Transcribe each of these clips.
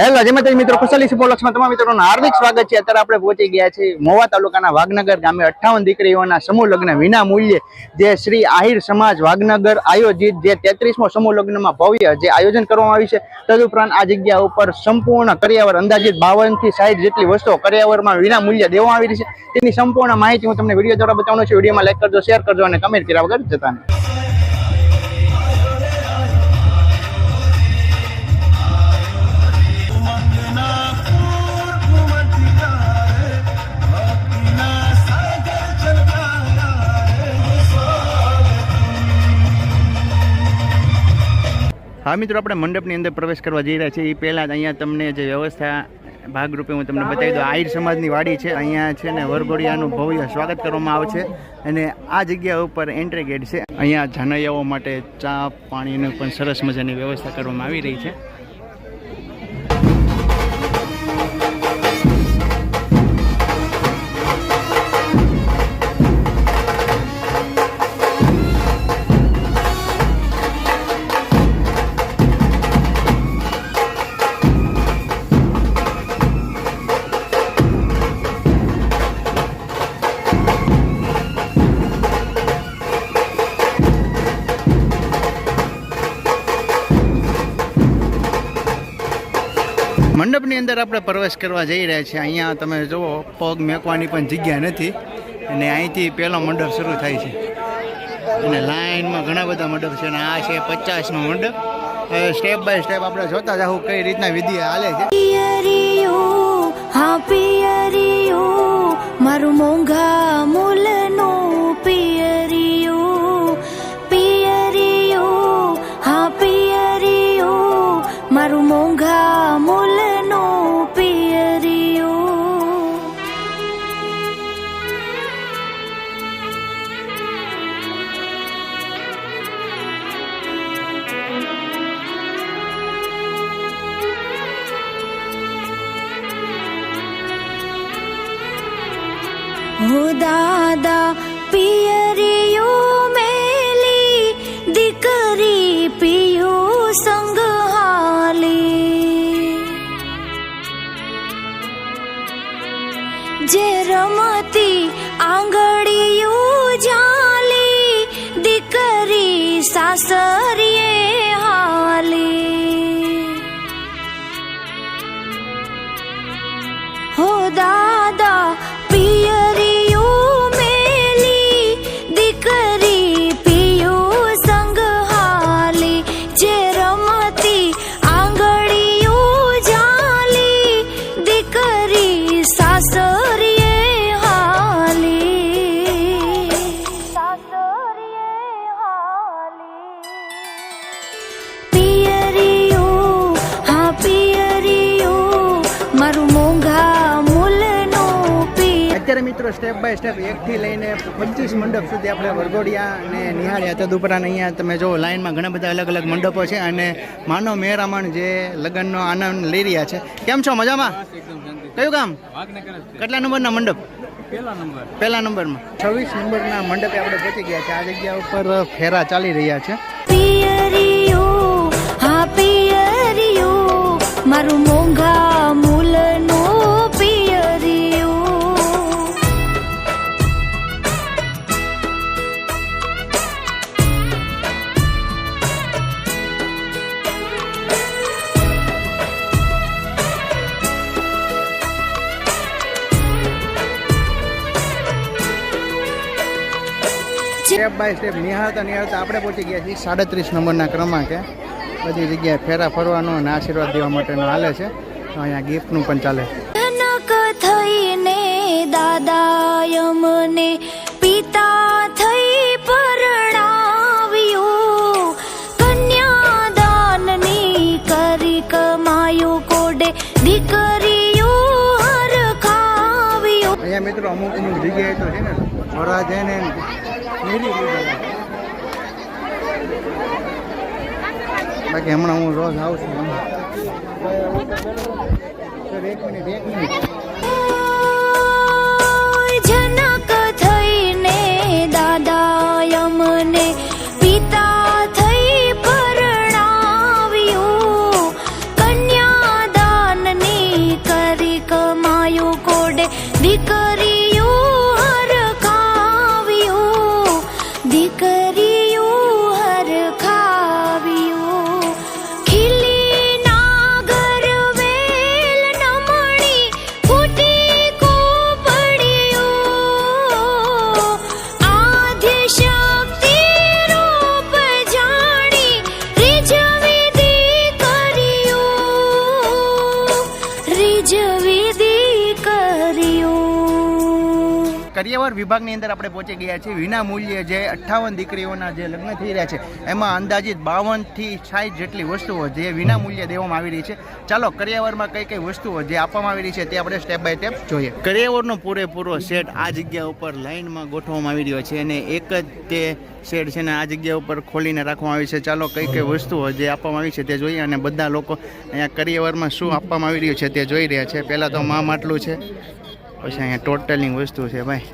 દાદા જય માતાજી મિત્રો, કુશલી સુપોલક્ષમાં તમામ મિત્રોનું હાર્દિક સ્વાગત છે. અત્યારે આપણે પહોંચી ગયા છીએ મોવા તાલુકાના વાગનગર ગામે અઠ્ઠાવન દીકરીઓના સમૂહ લગ્ન વિના મૂલ્યે જે શ્રી આહિર સમાજ વાગનગર આયોજિત જે તેત્રીસમો સમૂહ લગ્નમાં ભવ્ય જે આયોજન કરવામાં આવ્યું છે. તદુપરાંત આ જગ્યા ઉપર સંપૂર્ણ કરિયાવર, અંદાજિત બાવનથી સાઠ જેટલી વસ્તુઓ કરિયાવરમાં વિના મૂલ્ય દેવામાં આવી રહી છે. તેની સંપૂર્ણ માહિતી હું તમને વીડિયો દ્વારા બતાવવાનો છું. વિડીયોમાં લાઈક કરજો શેર કરજો અને કમેન્ટ કર્યા વગર જતા હા, મિત્રો, આપણે મંડપની અંદર પ્રવેશ કરવા જઈ રહ્યા છીએ. એ પહેલાં જ અહીંયા તમને જે વ્યવસ્થા ભાગરૂપે હું તમને બતાવી દઉં. આહિર સમાજની વાડી છે. અહીંયા છે ને વરઘોડિયાનું ભવ્ય સ્વાગત કરવામાં આવે છે. અને આ જગ્યા ઉપર એન્ટ્રી ગેટ છે. અહીંયા જાનૈયાઓ માટે ચા પાણીની પણ સરસ મજાની વ્યવસ્થા કરવામાં આવી રહી છે. મંડપની અંદર આપણે પ્રવેશ કરવા જઈ રહ્યા છીએ. અહીંયા તમે જુઓ, પગ મેકવાની પણ જગ્યા નથી. અને અહીંથી પહેલો મંડપ શરૂ થાય છે. અને લાઇનમાં ઘણા બધા મંડપ છે. અને આ છે પચાસનો મંડપ. સ્ટેપ બાય સ્ટેપ આપણે જોતા જાઉં કઈ રીતના વિધિ હાલે છે. મારું મોંઘા મૂલનું sariye અત્યારે મિત્રો સ્ટેપ બાય સ્ટેપ એકથી લઈને પચીસ મંડપ સુધી આપણે વરઘોડિયા અને નિહાળ્યા. તદુપરાંત અહીંયા તમે જો લાઇનમાં ઘણા બધા અલગ અલગ મંડપો છે અને માનો મેરામણ જે લગ્નનો આનંદ લઈ રહ્યા છે. કેમ છો? મજામાં? કયું કામ કેટલા નંબરના મંડપ? પહેલા નંબરમાં. છવ્વીસ નંબરના મંડપે આપણે પહોંચી ગયા છે. આ જગ્યા ઉપર ફેરા ચાલી રહ્યા છે. મારું મોંઘા બાય સ્ટેપ નિહાળતા નિહાળતા આપણે પહોંચી ગયા છીએ સાડત્રીસ નંબરના ક્રમાંકે. બધી જગ્યાએ ફેરા ફરવાનો અને આશીર્વાદ દેવા માટેનો હાલે છે. તો અહીંયા ગિફ્ટનું પણ ચાલે. થઈને દાદા પિતા થઈ પરણાવ્યું. કન્યાદાનની કરી કમાયું કોડે દીકરીઓ હરખાવ્યું. અહીંયા મિત્રો અમુક અમુક જગ્યાએ તો છે ને ફરવા મેરી લીધા બાકી હમણાં હું રોજ આવું છું. એક મિનિટ એક મિનિટ. acı કરિયાવર વિભાગની અંદર આપણે પહોંચી ગયા છીએ. વિના મૂલ્યે જે અઠ્ઠાવન દીકરીઓના જે લગ્ન થઈ રહ્યા છે, એમાં અંદાજિત બાવનથી સાઠ જેટલી વસ્તુઓ જે વિના મૂલ્યે દેવામાં આવી રહી છે. ચાલો, કરિયાવરમાં કઈ કઈ વસ્તુઓ જે આપવામાં આવી રહી છે તે આપણે સ્ટેપ બાય સ્ટેપ જોઈએ. કરિયાવરનો પૂરેપૂરો સેટ આ જગ્યા ઉપર લાઇનમાં ગોઠવવામાં આવી રહ્યો છે અને એક જ તે શેડ છે ને આ જગ્યા ઉપર ખોલીને રાખવામાં આવી છે. ચાલો, કઈ કઈ વસ્તુઓ જે આપવામાં આવી છે તે જોઈએ અને બધા લોકો અહીંયા કરિયાવરમાં શું આપવામાં આવી રહ્યું છે તે જોઈ રહ્યા છે. પહેલાં તો મા માટલું છે. પછી અહીંયા ટોટલિંગ વસ્તુ છે ભાઈ.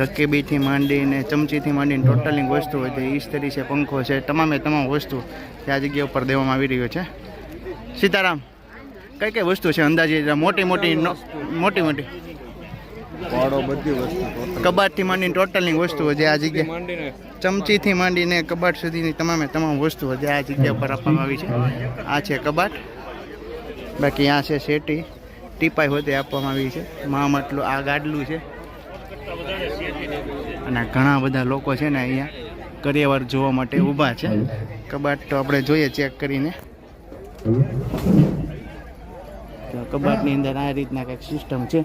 રકેબીથી માંડીને ચમચીથી માંડીને ટોટલિંગ વસ્તુ હોય છે ઈસ્ત્રી છે પંખો છે તમામે તમામ વસ્તુ તે આ જગ્યા ઉપર દેવામાં આવી રહ્યો છે. સીતારામ કઈ કઈ વસ્તુ છે અંદાજે? મોટી મોટી મોટી મોટી. કબાટથી માંડીને ટોટલિંગ વસ્તુઓ જે આ જગ્યા ચમચીથી માંડીને કબાટ સુધીની તમામે તમામ વસ્તુઓ જે આ જગ્યા પર આપવામાં આવી છે. આ છે કબાટ. બાકી આ છે શેટી ટીપાઈ હોતે આપવામાં આવી છે. મા માટલું આ ગાડલું છે. અને ઘણા બધા લોકો છે ને અહીંયા કરિયાવર જોવા માટે ઊભા છે. કબાટ તો આપણે જોઈએ ચેક કરીને. તો કબાટની અંદર આ રીતના કંઈક સિસ્ટમ છે.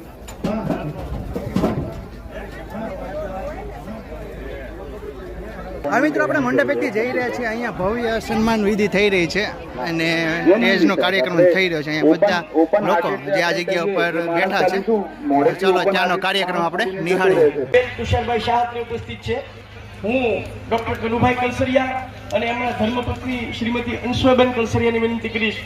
આ મિત્રો આપણે મંડપેથી જઈ રહ્યા છીએ. અહીંયા ભવ્ય સન્માન વિધિ થઈ રહી છે અને સ્ટેજનો કાર્યક્રમ થઈ રહ્યો છે. અહીંયા બધા લોકો જે આ જગ્યા ઉપર બેઠા છે. ચલો ત્યાંનો કાર્યક્રમ આપણે નિહાળીએ. કુશલભાઈ શાહ ઉપસ્થિત છે. હું ડોક્ટર કનુભાઈ કલસરિયા અને એમના ધર્મપત્ની શ્રીમતી અંશુબેન કલસરિયાની વિનંતી કરીશ.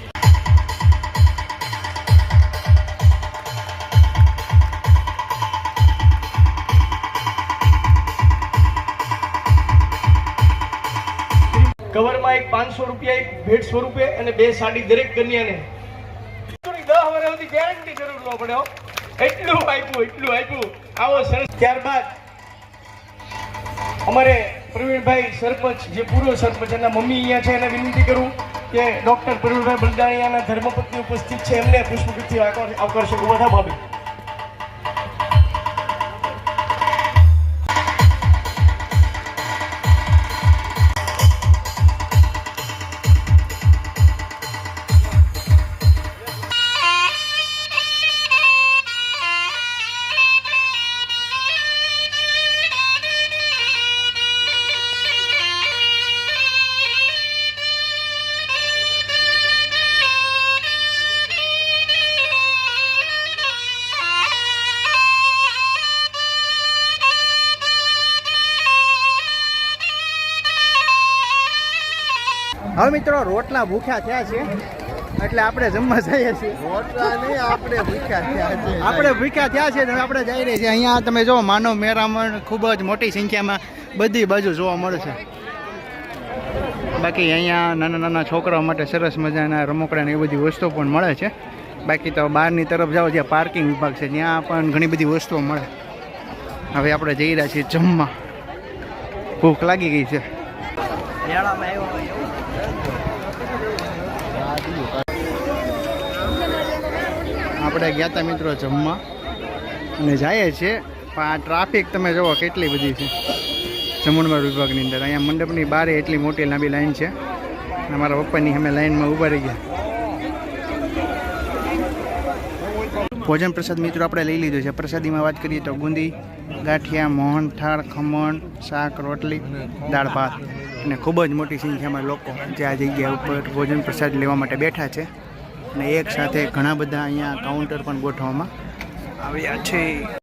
કવરમાં એક પાંચસો રૂપિયા, એક ભેટ સ્વરૂપે અને બે સાડી દરેક કન્યાને. દસ વર્ષ સુધી ગેરંટી જરૂર ન પડે એટલું આપ્યું એટલું આપ્યું. આવો સરસ. ત્યારબાદ અમારે પ્રવીણભાઈ સરપંચ, જે પૂર્વ સરપંચ, એના મમ્મી અહીંયા છે, એને વિનંતી કરું કે ડૉક્ટર પ્રવીણભાઈ બલદાણિયાના ધર્મપત્ની ઉપસ્થિત છે. એમને આવકાર- આવકારશે. થાવ ભાભી. હવે મિત્રો રોટલા ભૂખ્યા થયા છે. એટલે આપણે જમવા જઈએ છીએ. આપણે ભૂખ્યા થયા છે. આપણે ભૂખ્યા થયા છે આપણે જઈ રહી છીએ. અહીંયા તમે જો માનવ મેરામણ ખૂબ જ મોટી સંખ્યામાં બધી બાજુ જોવા મળે છે. બાકી અહીંયા નાના નાના છોકરાઓ માટે સરસ મજાના રમકડા ને એ બધી વસ્તુઓ પણ મળે છે. બાકી તો બહારની તરફ જાઓ જ્યાં પાર્કિંગ વિભાગ છે ત્યાં પણ ઘણી બધી વસ્તુઓ મળે. હવે આપણે જઈ રહ્યા છીએ જમવા. ભૂખ લાગી ગઈ છે. આપણે ગયા હતા મિત્રો જમવા. અને જઈએ છીએ. પણ આ ટ્રાફિક તમે જુઓ કેટલી બધી છે. જમણવાર વિભાગની અંદર. અહીંયા મંડપની બારે એટલી મોટી લાંબી લાઈન છે. અમારા પપ્પાની અમે લાઈનમાં ઊભા રહી ગયા. ભોજન પ્રસાદ મિત્રો આપણે લઈ લીધો છે. પ્રસાદીમાં વાત કરીએ તો ગુંદી, ગાંઠિયા મોહનથાળ ખમણ, શાક, રોટલી, દાળ, ભાત. અને ખૂબ જ મોટી સંખ્યામાં લોકો જે આ જગ્યા ઉપર ભોજન પ્રસાદ લેવા માટે બેઠા છે. અને એક સાથે ઘણા બધા અહીંયા કાઉન્ટર પણ ગોઠવવામાં આવ્યા છે.